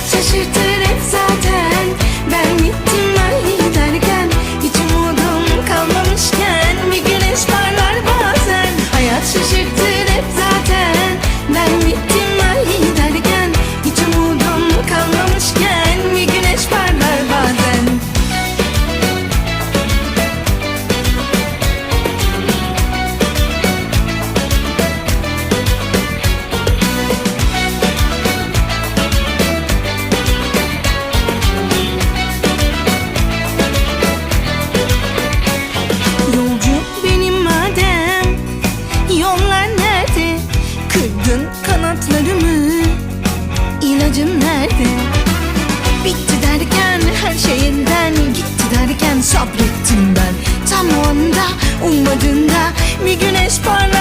Şaşırtır hep zaten. İlacın nerede? Bitti derken her şeyinden gitti derken sabrettim ben Tam o anda ummadığında bir güneş parlar